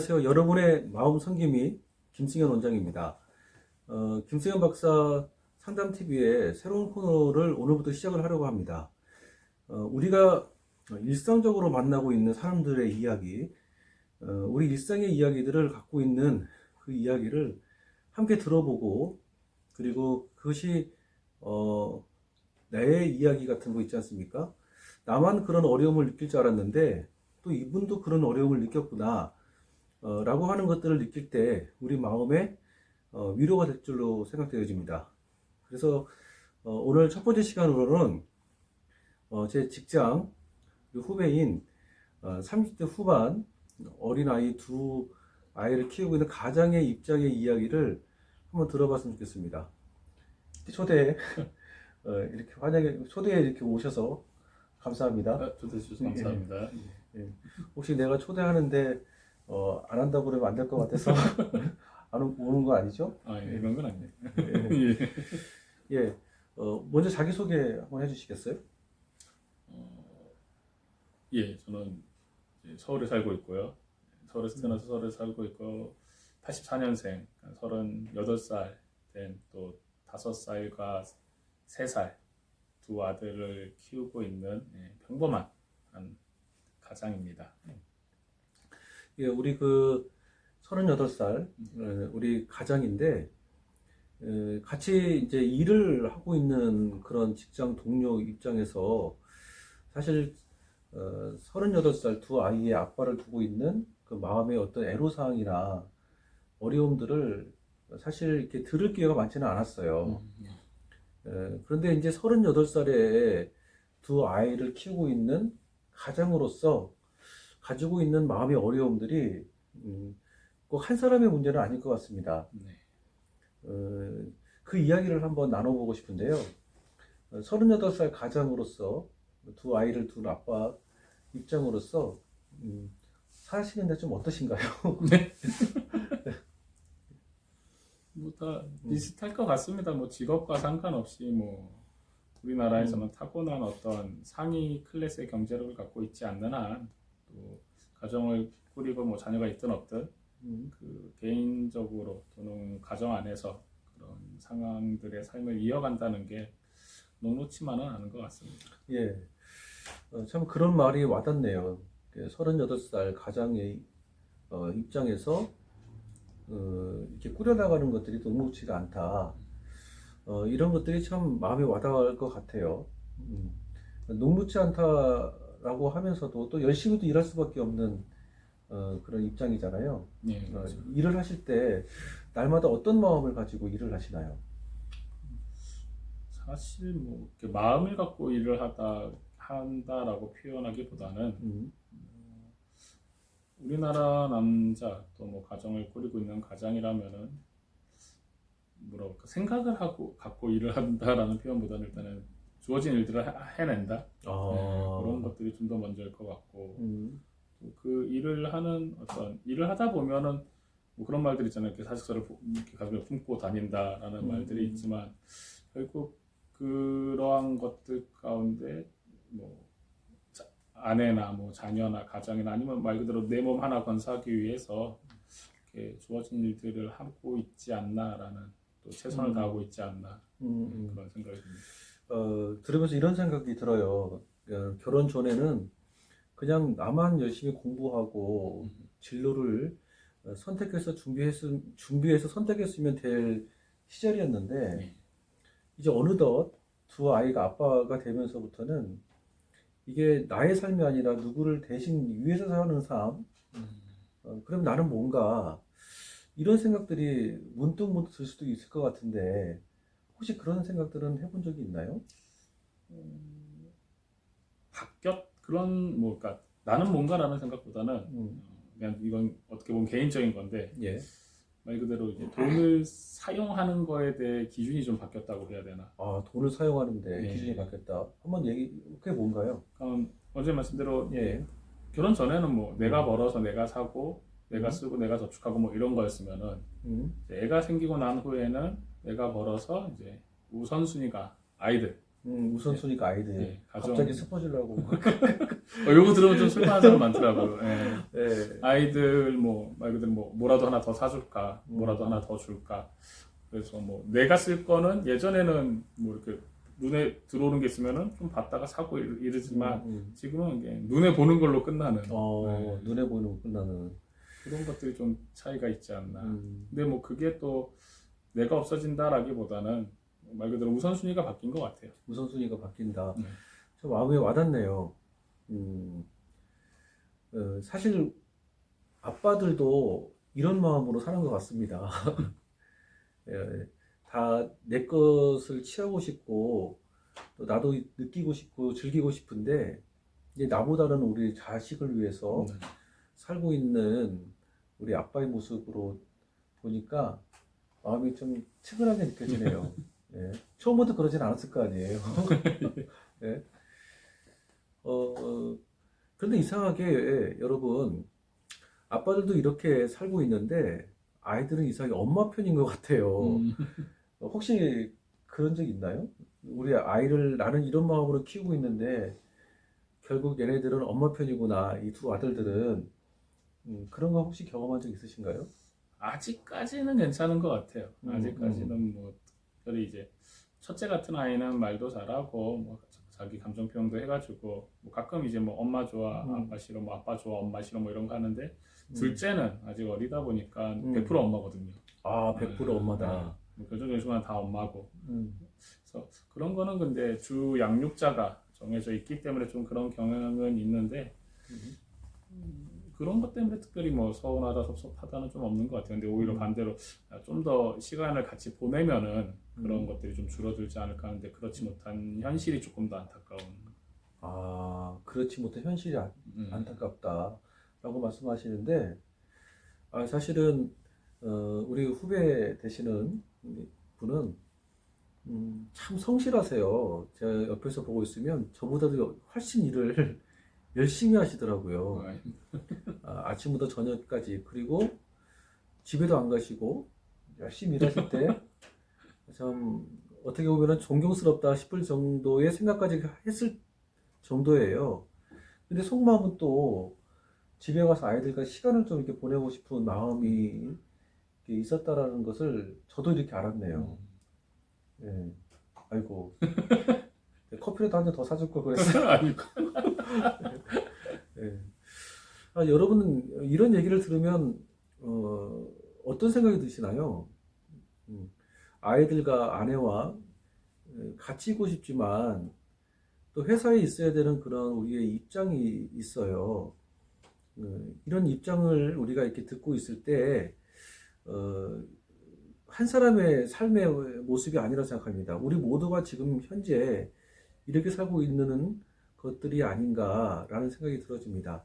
안녕하세요. 여러분의 마음 성김이 김승현 원장입니다. 어, 김승현 박사 상담TV의 새로운 코너를 오늘부터 시작을 하려고 합니다. 어, 우리가 일상적으로 만나고 있는 사람들의 이야기, 어, 우리 일상의 이야기들을 갖고 있는 그 이야기를 함께 들어보고, 그리고 그것이, 어, 내 이야기 같은 거 있지 않습니까? 나만 그런 어려움을 느낄 줄 알았는데, 또 이분도 그런 어려움을 느꼈구나. 어, 라고 하는 것들을 느낄 때 우리 마음에 어, 위로가 될 줄로 생각되어집니다. 그래서 어, 오늘 첫 번째 시간으로는 어, 제 직장 후배인 어, 30대 후반 어린아이 두 아이를 키우고 있는 가장의 입장의 이야기를 한번 들어봤으면 좋겠습니다. 초대 어, 이렇게 환영해 초대에 이렇게 오셔서 감사합니다. 아, 초대해 주셔서 감사합니다. 혹시 내가 초대하는데 어, 안 한다고 그러면 안 될 것 같아서 안 오- 오는 거 아니죠? 아, 예, 이런 건 아니에요. 예. 예. 예. 어, 먼저 자기 소개 한번 해주시겠어요? 예, 저는 이제 서울에 살고 있고요. 서울에서 태어나서 서울에 살고 있고 84년생, 38살 된 또 5살과 3살 두 아들을 키우고 있는 예, 평범한 한 가장입니다. 예, 우리 그 38살 어, 우리 가장인데 에, 같이 이제 일을 하고 있는 그런 직장 동료 입장에서 사실 어, 38살 두 아이의 아빠를 두고 있는 그 마음의 어떤 애로사항이나 어려움들을 사실 이렇게 들을 기회가 많지는 않았어요. 에, 그런데 이제 38살에 두 아이를 키우고 있는 가장으로서 가지고 있는 마음의 어려움들이 음, 꼭 한 사람의 문제는 아닐 것 같습니다. 네. 어, 그 이야기를 한번 나눠보고 싶은데요. 어, 38살 가장으로서 두 아이를 둔 아빠 입장으로서 음, 사시는데 좀 어떠신가요? 뭐다 비슷할 것 같습니다. 뭐 직업과 상관없이 뭐 우리나라에서는 타고난 어떤 상위 클래스의 경제력을 갖고 있지 않는 한 또 가정을 꾸리고 뭐 자녀가 있든 없든 음, 그 개인적으로 또는 가정 안에서 그런 상황들의 삶을 이어간다는 게 녹록치만은 않은 것 같습니다. 예. 어, 참 그런 말이 와닿네요. 38살 가장의 어, 입장에서 어, 이렇게 꾸려나가는 것들이 녹록치가 않다. 어, 이런 것들이 참 마음에 와닿을 것 같아요. 음, 녹록치 않다 라고 하면서도 또 열심히도 일할 수밖에 없는 어, 그런 입장이잖아요. 예, 어. 일을 하실 때 날마다 어떤 마음을 가지고 일을 하시나요? 사실 뭐 마음을 갖고 일을 하다 한다라고 표현하기보다는 음, 우리나라 남자 또 뭐 가정을 꾸리고 있는 가장이라면은 뭐랄까 생각을 하고 갖고 일을 한다라는 표현보다는 일단은 주어진 일들을 해- 해낸다 아, 네, 그런 것들이 좀 더 먼저일 것 같고 음, 또그 일을 하는 어떤 일을 하다 보면은 뭐 그런 말들 있잖아요. 이렇게 사직서를 부- 이렇게 가슴에 품고 다닌다라는 음. 말들이 있지만 결국 그러한 것들 가운데 뭐 자- 아내나 뭐 자녀나 가정이나 아니면 말 그대로 내 몸 하나 건사하기 위해서 이렇게 주어진 일들을 하고 있지 않나라는 또 최선을 음. 다하고 있지 않나 음, 음. 그런 생각이 듭니다. 어, 들으면서 이런 생각이 들어요. 어, 결혼 전에는 그냥 나만 열심히 공부하고 진로를 어, 선택해서 준비했, 준비해서 선택했으면 될 시절이었는데, 네. 이제 어느덧 두 아이가 아빠가 되면서부터는 이게 나의 삶이 아니라 누구를 대신 위해서 사는 삶, 어, 그럼 나는 뭔가 이런 생각들이 문득 문득 들 수도 있을 것 같은데, 혹시 그런 생각들은 해본 적이 있나요? 음, 바뀌었 그런 뭐 그러니까 나는 뭔가라는 생각보다는 음, 어, 그냥 이건 어떻게 보면 개인적인 건데 예. 말 그대로 이제 돈을 사용하는 거에 대해 기준이 좀 바뀌었다고 해야 되나? 아, 돈을 사용하는데 네. 기준이 바뀌었다. 한번 얘기, 그게 뭔가요? 그럼 어제 말씀대로 예. 결혼 전에는 뭐 내가 벌어서 내가 사고 내가 음. 쓰고 내가 저축하고 뭐 이런 거였으면은 음, 애가 생기고 난 후에는 내가 벌어서 이제 우선순위가 아이들 음, 우선순위가 아이들. 네, 가정. 갑자기 스퍼지려고. 어, 요거 들으면 좀 실망하는 사람 많더라고요. 예. 네. 아이들 뭐 말 그대로 뭐 뭐라도 하나 더 사줄까, 음. 뭐라도 하나 더 줄까. 그래서 뭐 내가 쓸 거는 예전에는 뭐 이렇게 눈에 들어오는 게 있으면은 좀 봤다가 사고 이러- 이러지만 음. 지금은 이게 눈에 보는 걸로 끝나는 어, 네. 눈에 보이는 거 끝나는. 그런 것들이 좀 차이가 있지 않나. 음. 근데 뭐 그게 또 내가 없어진다라기보다는 말 그대로 우선순위가 바뀐 것 같아요. 우선순위가 바뀐다. 네. 저 마음에 와닿네요. 음, 어, 사실 아빠들도 이런 마음으로 사는 것 같습니다. 예, 다내 것을 취하고 싶고 또 나도 느끼고 싶고 즐기고 싶은데 이제 나보다는 우리 자식을 위해서 네. 살고 있는 우리 아빠의 모습으로 보니까 마음이 좀 측은하게 느껴지네요. 예. 처음부터 그러진 않았을 거 아니에요. 예. 어, 어, 그런데 이상하게 예, 여러분 아빠들도 이렇게 살고 있는데 아이들은 이상하게 엄마 편인 것 같아요. 음. 어, 혹시 그런 적 있나요? 우리 아이를 나는 이런 마음으로 키우고 있는데 결국 얘네들은 엄마 편이구나 이 두 아들들은 음, 그런 거 혹시 경험한 적 있으신가요? 아직까지는 괜찮은 것 같아요. 음, 아직까지는 뭐 특별히 이제 첫째 같은 아이는 말도 잘하고 뭐 자기 감정 표현도 해가지고 뭐 가끔 이제 뭐 엄마 좋아 음. 아빠 싫어 뭐 아빠 좋아 엄마 싫어 뭐 이런 거 하는데 음. 둘째는 아직 어리다 보니까 음. 100% 엄마거든요. 아, 100% 엄마다. 뭐 결정적인 순간 다 엄마고 음. 그래서 그런 거는 근데 주 양육자가 정해져 있기 때문에 좀 그런 경향은 있는데 음. 그런 것 때문에 특별히 뭐 서운하다 섭섭하다는 좀 없는 것 같아요. 근데 오히려 음. 반대로 좀 더 시간을 같이 보내면은 그런 음. 것들이 좀 줄어들지 않을까 하는데 그렇지 못한 현실이 조금 더 안타까운. 아, 그렇지 못해 현실이 안, 음. 안타깝다라고 말씀하시는데 아, 사실은 어, 우리 후배 되시는 분은 음, 참 성실하세요. 제가 옆에서 보고 있으면 저보다도 훨씬 일을 열심히 하시더라고요. 아, 아침부터 저녁까지 그리고 집에도 안 가시고 열심히 일하실 때 참 어떻게 보면 존경스럽다 싶을 정도의 생각까지 했을 정도예요. 근데 속마음은 또 집에 가서 아이들과 시간을 좀 이렇게 보내고 싶은 마음이 있었다라는 것을 저도 이렇게 알았네요. 예. 아이고. 네, 커피라도 한 잔 더 사줄 걸 그랬어요. 아이고. 예. 아, 여러분은 이런 얘기를 들으면 어, 어떤 생각이 드시나요? 음, 아이들과 아내와 에, 같이 있고 싶지만 또 회사에 있어야 되는 그런 우리의 입장이 있어요. 어, 이런 입장을 우리가 이렇게 듣고 있을 때, 어, 한 사람의 삶의 모습이 아니라 생각합니다. 우리 모두가 지금 현재 이렇게 살고 있는 것들이 아닌가라는 생각이 들어집니다.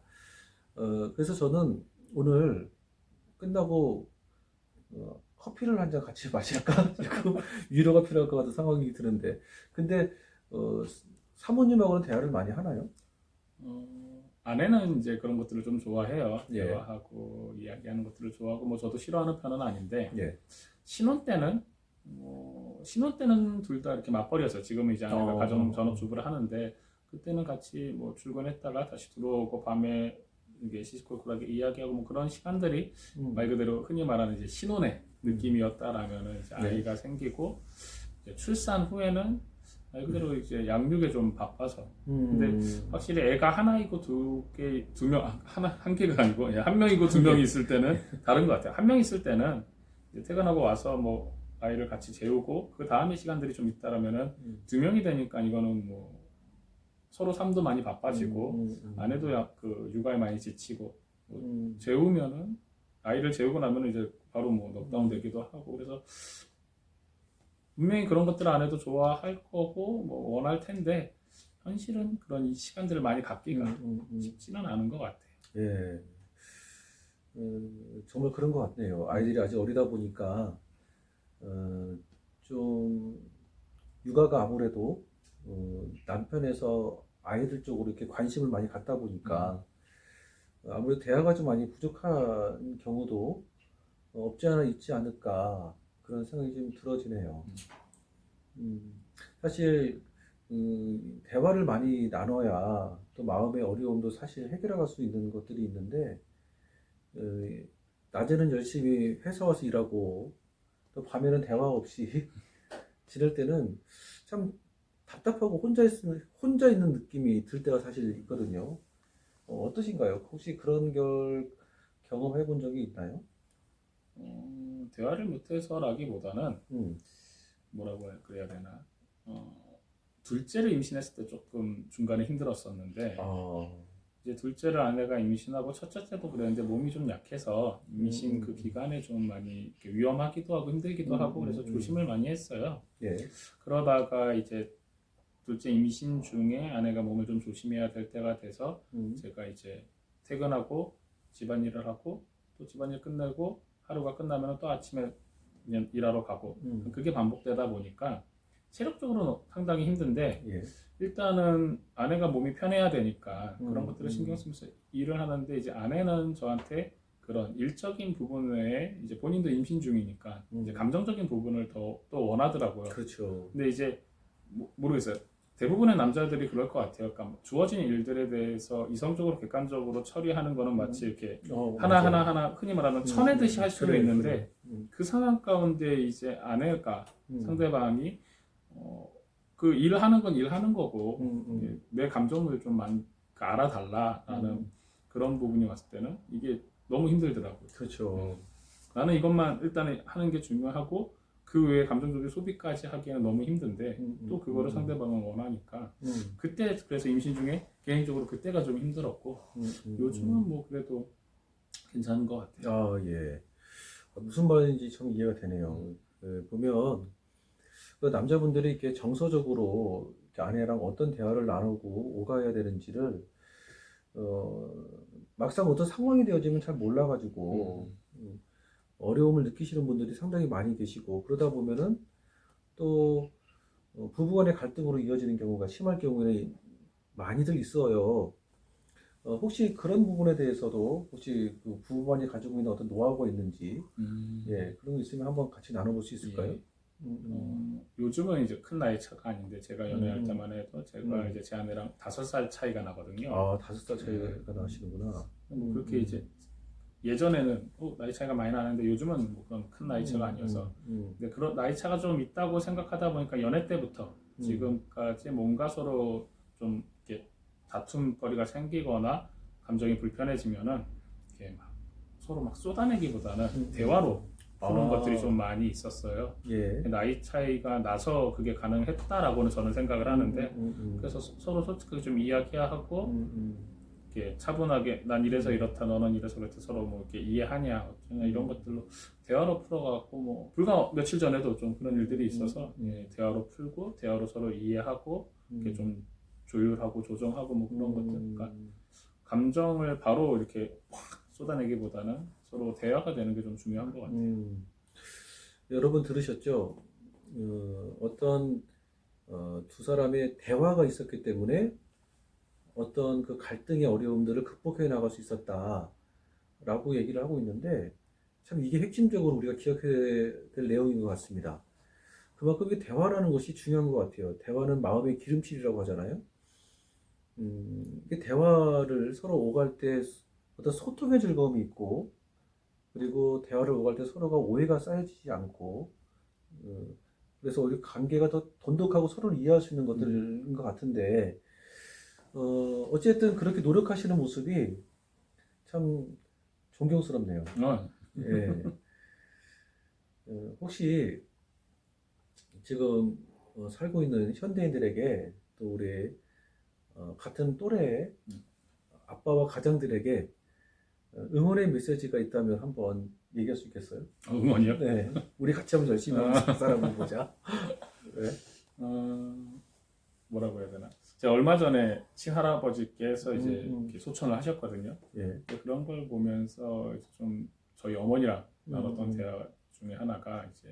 어, 그래서 저는 오늘 끝나고 어, 커피를 한 잔 같이 마실까? 지금 위로가 필요할 것 같은 상황이 드는데. 근데, 어, 사모님하고는 대화를 많이 하나요? 어, 아내는 이제 그런 것들을 좀 좋아해요. 예. 대화하고 이야기하는 것들을 좋아하고 뭐 저도 싫어하는 편은 아닌데 예. 신혼 때는 뭐 신혼 때는 둘 다 이렇게 맞벌이였어요. 지금은 이제 아내가 어. 가정 전업주부를 하는데 그때는 같이 뭐 출근했다가 다시 들어오고 밤에 이게 시시콜콜하게 이야기하고 뭐 그런 시간들이 음. 말 그대로 흔히 말하는 이제 신혼의 느낌이었다라면은 이제 네. 아이가 생기고 이제 출산 후에는 말 그대로 이제 양육에 좀 바빠서 음. 확실히 애가 하나이고 두 개, 두 명, 아, 하나, 한 개가 아니고, 예, 한 명이고 두 명이 있을 때는 다른 것 같아요. 한 명 있을 때는 이제 퇴근하고 와서 뭐 아이를 같이 재우고 그 다음에 시간들이 좀 있다라면은 음. 두 명이 되니까 이거는 뭐 서로 삶도 많이 바빠지고 음, 음, 아내도 약그 육아에 많이 지치고 음. 재우면은 아이를 재우고 나면 이제 바로 뭐 넉다운 되기도 하고 그래서 분명히 그런 것들 안 해도 좋아할 거고 뭐 원할 텐데 현실은 그런 이 시간들을 많이 갖기가 음, 음. 쉽지는 않은 것 같아요. 예. 어, 정말 그런 것 같네요. 아이들이 아직 어리다 보니까, 어, 좀, 육아가 아무래도, 어, 남편에서 아이들 쪽으로 이렇게 관심을 많이 갖다 보니까, 어, 아무래도 대화가 좀 많이 부족한 경우도 어, 없지 않아 있지 않을까, 그런 생각이 좀 들어지네요. 음, 사실, 음, 대화를 많이 나눠야 또 마음의 어려움도 사실 해결할 수 있는 것들이 있는데 어, 낮에는 열심히 회사 와서 일하고 또 밤에는 대화 없이 지낼 때는 참 답답하고 혼자 있, 혼자 있는 느낌이 들 때가 사실 있거든요. 어, 어떠신가요? 혹시 그런 걸 경험해 본 적이 있나요? 음, 대화를 못해서라기보다는 음, 뭐라고 해- 그래야 되나 어, 둘째를 임신했을 때 조금 중간에 힘들었었는데 아, 이제 둘째를 아내가 임신하고 첫째 때도 그랬는데 몸이 좀 약해서 임신 음, 그 음. 기간에 좀 많이 위험하기도 하고 힘들기도 음, 하고 그래서 음, 음. 조심을 많이 했어요. 예, 그러다가 이제 둘째 임신 중에 아내가 몸을 좀 조심해야 될 때가 돼서 음, 제가 이제 퇴근하고 집안일을 하고 또 집안일 끝내고 하루가 끝나면 또 아침에 그냥 일하러 가고 음, 그게 반복되다 보니까 체력적으로는 상당히 힘든데 예, 일단은 아내가 몸이 편해야 되니까 그런 음, 것들을 음. 신경 쓰면서 일을 하는데 이제 아내는 저한테 그런 일적인 부분에 이제 본인도 임신 중이니까 음. 이제 감정적인 부분을 더 또 원하더라고요. 그렇죠. 근데 이제 모- 모르겠어요. 대부분의 남자들이 그럴 것 같아요. 그러니까 주어진 일들에 대해서 이성적으로 객관적으로 처리하는 거는 마치 이렇게 어, 하나 맞아요. 하나 하나 흔히 말하는 음, 쳐내듯이 음, 할 수는 그래, 있는데 그래. 음, 그 상황 가운데 이제 아내가 음, 상대방이 어, 그 일을 하는 건 일하는 거고 음, 음, 예, 내 감정을 좀 많이 알아달라라는 음. 그런 부분이 왔을 때는 이게 너무 힘들더라고요. 그렇죠. 나는 이것만 일단 하는 게 중요하고 그 외에 감정적인 소비까지 하기에는 너무 힘든데 음, 음, 또 그거를 음, 상대방은 원하니까 음, 그때 그래서 임신 중에 개인적으로 그때가 좀 힘들었고 음, 음, 요즘은 뭐 그래도 괜찮은 것 같아요. 아, 예. 아, 무슨 말인지 참 이해가 되네요. 그, 보면 그 남자분들이 이렇게 정서적으로 이렇게 아내랑 어떤 대화를 나누고 오가야 되는지를 어, 막상 어떤 상황이 되어지면 잘 몰라가지고 음, 어려움을 느끼시는 분들이 상당히 많이 계시고 그러다 보면은 또 어, 부부간의 갈등으로 이어지는 경우가 심할 경우에는 많이들 있어요. 어, 혹시 그런 부분에 대해서도 혹시 그 부부간이 가지고 있는 어떤 노하우가 있는지 음. 예 그런 거 있으면 한번 같이 나눠볼 수 있을까요? 예. 음, 음. 어, 요즘은 이제 큰 나이 차가 아닌데 제가 연애할 음. 때만 해도 제가 음. 이제 제 아내랑 다섯 살 차이가 나거든요. 아 다섯 살 차이가 나시는구나. 뭐 그렇게 음. 이제 예전에는 어, 나이 차이가 많이 나는데 요즘은 뭐 그런 큰 나이 차가 아니어서 음, 근데 그런 나이 차가 좀 있다고 생각하다 보니까 연애 때부터 음. 지금까지 뭔가 서로 좀 이렇게 다툼거리가 생기거나 감정이 불편해지면은 이렇게 막 서로 막 쏟아내기보다는 음. 대화로 푸는 아. 것들이 좀 많이 있었어요. 예. 나이 차이가 나서 그게 가능했다라고는 저는 생각을 하는데 음, 음, 그래서 서- 서로 솔직하게 좀 이야기하고 음, 음, 이렇게 차분하게 난 이래서 이렇다 너는 이래서 그렇다 서로 뭐 이렇게 이해하냐 어쩌냐 이런 것들로 대화로 풀어갖고 뭐 불과 며칠 전에도 좀 그런 일들이 있어서 음. 예, 대화로 풀고 대화로 서로 이해하고 음. 이렇게 좀 조율하고 조정하고 뭐 그런 것들 음, 그러니까 감정을 바로 이렇게 확 쏟아내기보다는 서로 대화가 되는 게 좀 중요한 것 같아요. 음. 여러분 들으셨죠? 어, 어떤 어, 두 사람의 대화가 있었기 때문에 어떤 그 갈등의 어려움들을 극복해 나갈 수 있었다라고 얘기를 하고 있는데 참 이게 핵심적으로 우리가 기억해야 될 내용인 것 같습니다. 그만큼 이 대화라는 것이 중요한 것 같아요. 대화는 마음의 기름칠이라고 하잖아요. 음, 대화를 서로 오갈 때 어떤 소통의 즐거움이 있고 그리고 대화를 오갈 때 서로가 오해가 쌓여지지 않고 어, 그래서 우리 관계가 더 돈독하고 서로를 이해할 수 있는 것들인 것 같은데 어, 어쨌든 그렇게 노력하시는 모습이 참 존경스럽네요. 어, 예. 어, 혹시 지금 어, 살고 있는 현대인들에게 또 우리 어, 같은 또래 음. 아빠와 가장들에게 어, 응원의 메시지가 있다면 한번 얘기할 수 있겠어요? 응원이요? 네, 우리 같이 한번 열심히 아. 한번 살아보 보자. 네. 어, 뭐라고 해야 되나? 얼마 전에 친할아버지께서 이제 음, 음. 이렇게 소천을 하셨거든요. 예. 그런 걸 보면서 좀 저희 어머니랑 나눴던 음, 음. 대화 중에 하나가 이제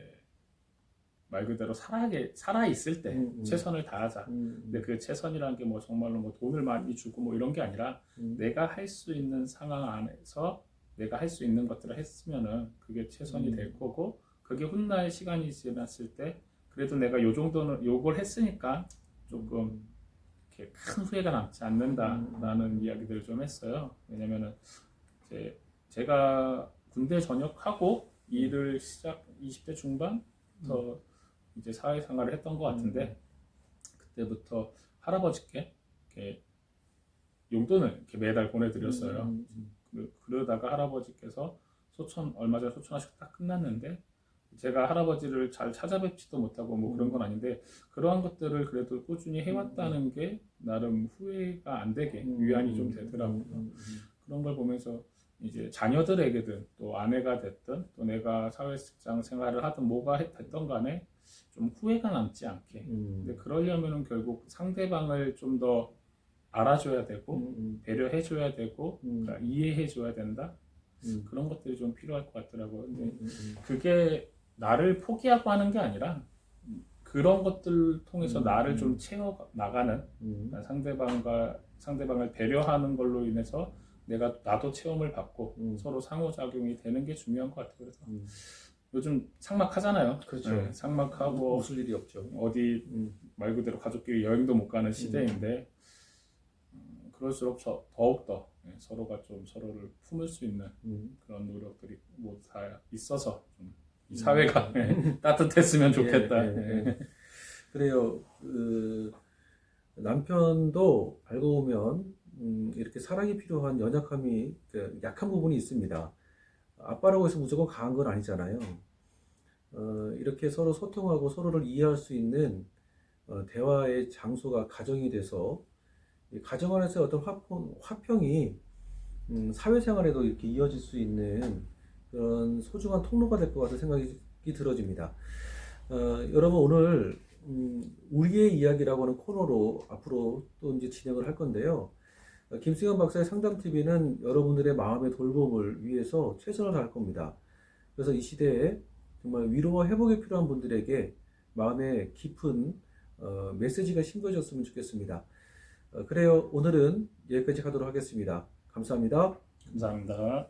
말 그대로 살아게 살아 있을 때 음, 음. 최선을 다하자. 음, 근데 그 최선이라는 게 뭐 정말로 뭐 돈을 많이 주고 뭐 이런 게 아니라 음, 내가 할 수 있는 상황 안에서 내가 할 수 있는 것들을 했으면은 그게 최선이 음. 될 거고 그게 훗날 시간이 지났을 때 그래도 내가 요 정도는 요걸 했으니까 조금 이렇게 큰 후회가 남지 않는다라는 이야기들을 좀 했어요. 왜냐면은 이제 제가 군대 전역하고 일을 시작 20대 중반부터 이제 사회생활을 했던 것 같은데 그때부터 할아버지께 이렇게 용돈을 이렇게 매달 보내드렸어요. 음, 음, 그- 그러다가 할아버지께서 소천 얼마 전에 소천하시고 딱 끝났는데 제가 할아버지를 잘 찾아뵙지도 못하고 뭐 그런 건 아닌데 그러한 것들을 그래도 꾸준히 해왔다는 게 나름 후회가 안 되게 음, 위안이 좀 음, 되더라고요. 음, 음, 그런 걸 보면서 이제 자녀들에게든 또 아내가 됐든 또 내가 사회직장 생활을 하든 뭐가 했- 됐던 간에 좀 후회가 남지 않게. 음, 근데 그러려면은 결국 상대방을 좀 더 알아줘야 되고 배려해줘야 되고 음, 그러니까 이해해줘야 된다? 음, 그런 것들이 좀 필요할 것 같더라고요. 근데 그게 나를 포기하고 하는 게 아니라 그런 것들 통해서 음, 나를 음. 좀 채워 나가는 음, 그러니까 상대방과 상대방을 배려하는 걸로 인해서 내가 나도 체험을 받고 음. 서로 상호작용이 되는 게 중요한 것 같아요. 그래서 음. 요즘 상막하잖아요. 그렇죠. 네, 상막하고 웃을 일이 없죠. 어디 음, 말 그대로 가족끼리 여행도 못 가는 시대인데 음, 그럴수록 저- 더욱더 예, 서로가 좀 서로를 품을 수 있는 음. 그런 노력들이 뭐다 있어서 좀 이 사회가 예, 따뜻했으면 좋겠다. 예, 예, 예. 예. 그래요. 그 남편도 알고 보면 음, 이렇게 사랑이 필요한 연약함이 그 약한 부분이 있습니다. 아빠라고 해서 무조건 강한 건 아니잖아요. 어, 이렇게 서로 소통하고 서로를 이해할 수 있는 어, 대화의 장소가 가정이 돼서 이 가정 안에서 어떤 화평, 화평이 음, 사회생활에도 이렇게 이어질 수 있는 그런 소중한 통로가 될 것 같은 생각이 들어집니다. 어, 여러분 오늘 음, 우리의 이야기라고 하는 코너로 앞으로 또 이제 진행을 할 건데요. 어, 김승현 박사의 상담 TV는 여러분들의 마음의 돌봄을 위해서 최선을 다할 겁니다. 그래서 이 시대에 정말 위로와 회복이 필요한 분들에게 마음에 깊은 어, 메시지가 심겨졌으면 좋겠습니다. 어, 그래요. 오늘은 여기까지 하도록 하겠습니다. 감사합니다. 감사합니다.